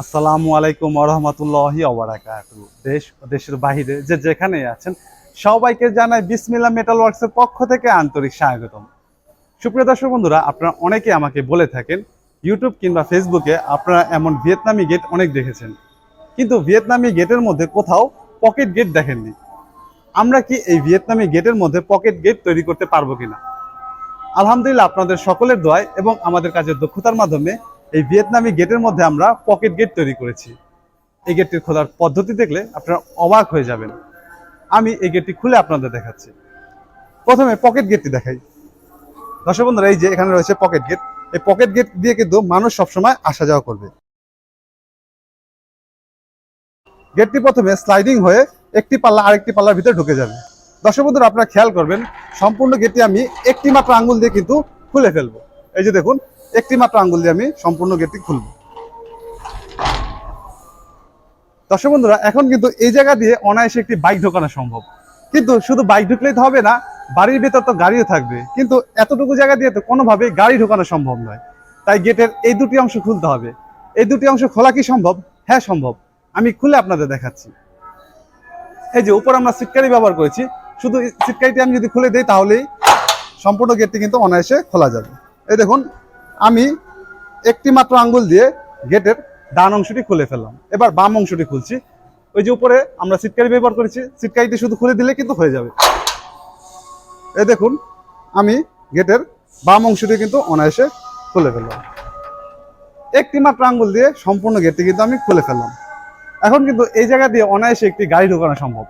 আসসালামু আলাইকুম রহমতুল্লাহি ওবারাকাতু দেশ দেশের বাহিরে যে যেখানে আছেন, সবাইকে জানাই বিসমিল্লা মেটাল ওয়ার্কসের পক্ষ থেকে আন্তরিক স্বাগতম। সুপ্রিয় দর্শক বন্ধুরা, আপনারা অনেকে আমাকে বলে থাকেন, ইউটিউব কিংবা ফেসবুকে আপনারা এমন ভিয়েতনামি গেট অনেক দেখেছেন। কিন্তু ভিয়েতনামি গেটের মধ্যে কোথাও পকেট গেট দেখেননি। আমরা কি এই ভিয়েতনামি গেটের মধ্যে পকেট গেট তৈরি করতে পারব কিনা? আলহামদুলিল্লাহ, আপনাদের সকলের দোয়ায় এবং আমাদের কাজের দক্ষতার মাধ্যমে এই ভিয়েতনামি গেটের মধ্যে আমরা পকেট গেট তৈরি করেছি। এই গেটটি খোলার পদ্ধতি দেখলে আপনারা অবাক হয়ে যাবেন। আমি এই গেটটি খুলে আপনাদের দেখাচ্ছি। প্রথমে পকেট গেটটি দেখাই। দর্শক বন্ধুরা, এই যে এখানে রয়েছে পকেট গেট। এই পকেট গেট দিয়ে কিন্তু মানুষ সবসময় আসা যাওয়া করবে। গেটটি প্রথমে স্লাইডিং হয়ে একটি পাল্লা আরেকটি পাল্লার ভিতরে ঢুকে যাবে। দর্শক বন্ধুরা, আপনারা খেয়াল করবেন, সম্পূর্ণ গেটটি আমি একটি মাত্র আঙ্গুল দিয়ে কিন্তু খুলে ফেলব। এই যে দেখুন একটি মাত্র আঙ্গুল দিয়ে আমি সম্পূর্ণ গেটটি খুলব। দর্শক বন্ধুরা, এখন কিন্তু এই জায়গা দিয়ে অনায়াসে একটি বাইক ঢোকানো সম্ভব। কিন্তু শুধু বাইক ঢুকলেই তো হবে না, বাড়ির ভেতর তো গাড়িও থাকবে। কিন্তু এতটুকু জায়গা দিয়ে তো কোনোভাবেই গাড়ি ঢোকানো সম্ভব নয়। তাই গেটের এই দুটি অংশ খুলতে হবে। এই দুটি অংশ খোলা কি সম্ভব? হ্যাঁ সম্ভব। আমি খুলে আপনাদের দেখাচ্ছি। এই যে উপর আমরা সিটকারি ব্যবহার করেছি। শুধু সিটকারিটি আমি যদি খুলে দিই, তাহলেই সম্পূর্ণ গেটটি কিন্তু অনায়াসে খোলা যাবে। এই দেখুন আমি একটি মাত্র আঙ্গুল দিয়ে গেটের ডান অংশটি খুলে ফেললাম। এবার বাম অংশটি খুলছি। ওই যে উপরে আমরা সিটকারি ব্যবহার করেছি সিটকারিটি শুধু খুলে দিলে কিন্তু হয়ে যাবে। এ দেখুন, আমি গেটের বাম অংশটি কিন্তু অনায়াসে খুলে ফেললাম। একটি মাত্র আঙ্গুল দিয়ে সম্পূর্ণ গেটটি কিন্তু আমি খুলে ফেললাম। এখন কিন্তু এই জায়গা দিয়ে অনায়াসে একটি গাড়ি ঢোকানো সম্ভব।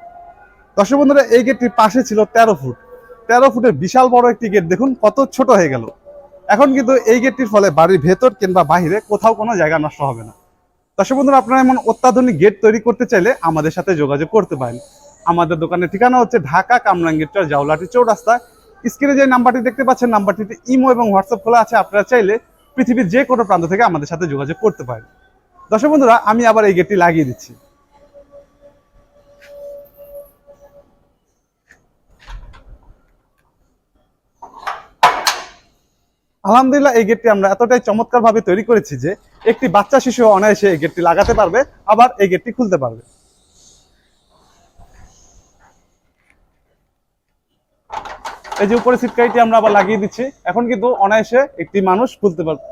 দর্শক বন্ধুরা, এই গেটটির পাশে ছিল তেরো ফুট। তেরো ফুটের বিশাল বড় একটি গেট, দেখুন কত ছোট হয়ে গেল। এখন কিন্তু এই গেটটির ফলে বাড়ির ভেতর কিংবা বাহিরে কোথাও কোনো জায়গা নষ্ট হবে না। দর্শক বন্ধুরা, আপনারা এমন অত্যাধুনিক গেট তৈরি করতে চাইলে আমাদের সাথে যোগাযোগ করতে পারেন। আমাদের দোকানের ঠিকানা হচ্ছে ঢাকা কামরাঙ্গীরচর, জাউলাটি চৌরাস্তা। স্ক্রিনে যে নাম্বারটি দেখতে পাচ্ছেন, নাম্বারটিতে ইমো এবং হোয়াটসঅ্যাপ খোলা আছে। আপনারা চাইলে পৃথিবীর যে কোনো প্রান্ত থেকে আমাদের সাথে যোগাযোগ করতে পারেন। দর্শক বন্ধুরা, আমি আবার এই গেটটি লাগিয়ে দিচ্ছি। আলহামদুলিল্লাহ এই গেটটি আমরা এতটাই চমৎকার ভাবে তৈরি করেছি যে একটি বাচ্চা শিশু অনায়াসে এই গেটটি লাগাতে পারবে, আবার এই গেটটি খুলতে পারবে। এই যে উপরে সিটকাইটি আমরা আবার লাগিয়ে দিচ্ছি, এখন কিন্তু অনায়াসে একটি মানুষ খুলতে পারবে।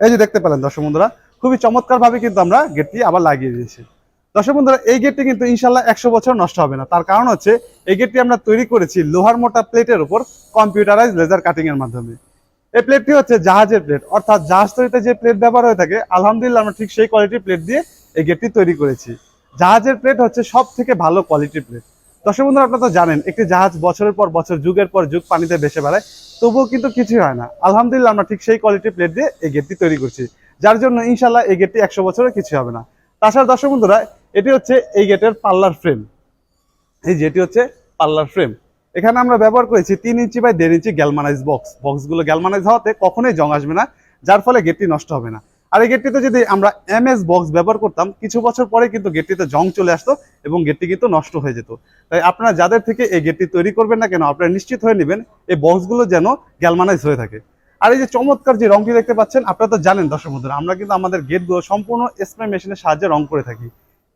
এই যে দেখতে পেলেন দর্শক বন্ধুরা, খুবই চমৎকার ভাবে কিন্তু আমরা গেটটি আবার লাগিয়ে দিয়েছি। দর্শক বন্ধুরা, এই গেটটি কিন্তু ইনশাল্লাহ একশো বছর নষ্ট হবে না। তার কারণ হচ্ছে, এই গেটটি আমরা তৈরি করেছি লোহার মোটা প্লেটের উপর কম্পিউটারাইজ লেজার কাটিং এর মাধ্যমে। এই প্লেটটি হচ্ছে জাহাজের প্লেট অর্থাৎ জাহাজ তৈরিতে যে প্লেট ব্যবহার হয়ে থাকে, আলহামদুলিল্লাহ আমরা ঠিক সেই কোয়ালিটির প্লেট দিয়ে এই গেটটি তৈরি করেছি। জাহাজের প্লেট হচ্ছে সব থেকে ভালো কোয়ালিটির প্লেট দর্শক বন্ধুরা, আপনারা তো জানেন, একটি জাহাজ বছরের পর বছর, যুগের পর যুগ পানিতে ভেসে বেড়ায়, তবুও কিন্তু কিছুই হয় না। আলহামদুলিল্লাহ, আমরা ঠিক সেই কোয়ালিটির প্লেট দিয়ে এই গেটটি তৈরি করছি, যার জন্য ইনশাল্লাহ এই গেটটি একশো বছরের কিছু হবে না। তাছাড়া দর্শক বন্ধুরা, এটি হচ্ছে এই গেটের পাল্লার ফ্রেম এই যেটি হচ্ছে পাল্লার ফ্রেম এখানে আমরা ব্যবহার করেছি তিন ইঞ্চি বাই দেড় ইঞ্চি গ্যালমানাইজ বক্স বক্সগুলো গ্যালমানাইজ হওয়াতে কখনোই জং আসবে না, যার ফলে গেটটি নষ্ট হবে না। আর এই গেটটিতে যদি আমরা এম এস বক্স ব্যবহার করতাম, কিছু বছর পরে কিন্তু গেটটিতে জং চলে আসতো এবং গেটটি কিন্তু নষ্ট হয়ে যেত। তাই আপনারা যাদের থেকে এই গেটটি তৈরি করবেন না কেন, আপনারা নিশ্চিত হয়ে নেবেন এই বক্সগুলো যেন গ্যালমানাইজ হয়ে থাকে। আর এই যে চমৎকার যে রংটি দেখতে পাচ্ছেন, আপনারা তো জানেন দর্শক বন্ধুরা, আমরা কিন্তু আমাদের গেটগুলো সম্পূর্ণ স্প্রে মেশিনের সাহায্যে রং করে থাকি।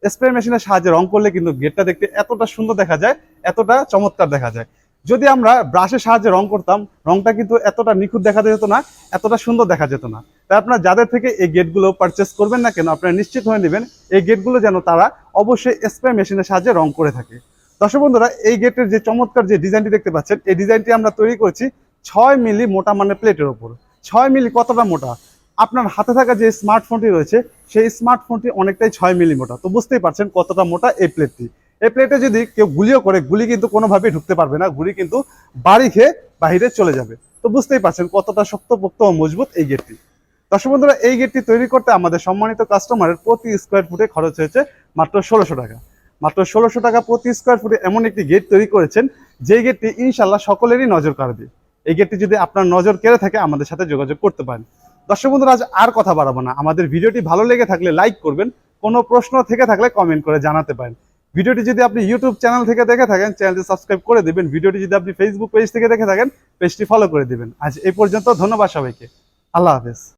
স্প্রে মেশিনের সাহায্যে রং করলে কিন্তু গেটটা দেখতে এতটা সুন্দর দেখা যায়, এতটা চমৎকার দেখা যায়। যদি আমরা ব্রাশের সাহায্যে রং করতাম, রংটা কিন্তু এতটা নিখুঁত দেখা যেত না, এতটা সুন্দর দেখা যেত না। তাই আপনারা যাদের থেকে এই গেটগুলো পারচেস করবেন না কেন, আপনারা নিশ্চিত হয়ে নেবেন, এই গেটগুলো যেন তারা অবশ্যই স্প্রে মেশিনের সাহায্যে রং করে থাকে। দর্শক বন্ধুরা, এই গেটের যে চমৎকার যে ডিজাইনটি দেখতে পাচ্ছেন, এই ডিজাইনটি আমরা তৈরি করেছি ছয় মিলি মোটা মানে প্লেটের ওপর। ছয় মিলি কতটা মোটা? আপনার হাতে থাকা যে স্মার্টফোনটি রয়েছে, সেই স্মার্টফোনটি অনেকটাই ছয় মিলি মোটা। তো বুঝতেই পারছেন কতটা মোটা এই প্লেটটি এই প্লেটে যদি কেউ গুলিও করে, গুলি কিন্তু কোনোভাবেই ঢুকতে পারবে না গুলি কিন্তু বাড়ি খেয়ে বাহিরে চলে যাবে। তো বুঝতেই পারছেন কতটা শক্তপোক্ত ও মজবুত এই গেটটি দর্শক বন্ধুরা, এই গেটটি তৈরি করতে আমাদের সম্মানিত কাস্টমারের প্রতি স্কোয়ার ফুটে খরচ হয়েছে মাত্র ষোলোশো টাকা। মাত্র ষোলোশো টাকা প্রতি স্কোয়ার ফুটে এমন একটি গেট তৈরি করেছেন যে গেটটি ইনশাল্লাহ সকলেরই নজর কাড়বে। এই গেটটি যদি আপনার নজর কেড়ে থাকে, আমাদের সাথে যোগাযোগ করতে পারেন। দর্শক বন্ধুরা, আজ আর কথা বাড়াবো না। আমাদের ভিডিওটি ভালো লেগে থাকলে লাইক করবেন, কোনো প্রশ্ন থেকে থাকলে কমেন্ট করে জানাতে পারেন। ভিডিওটি যদি আপনি ইউটিউব চ্যানেল থেকে দেখে থাকেন চ্যানেলটি সাবস্ক্রাইব করে দেবেন। ভিডিওটি যদি আপনি ফেসবুক পেজ থেকে দেখে থাকেন পেজটি ফলো করে দেবেন। আজ এই পর্যন্ত ধন্যবাদ সবাইকে। আল্লাহ হাফেজ।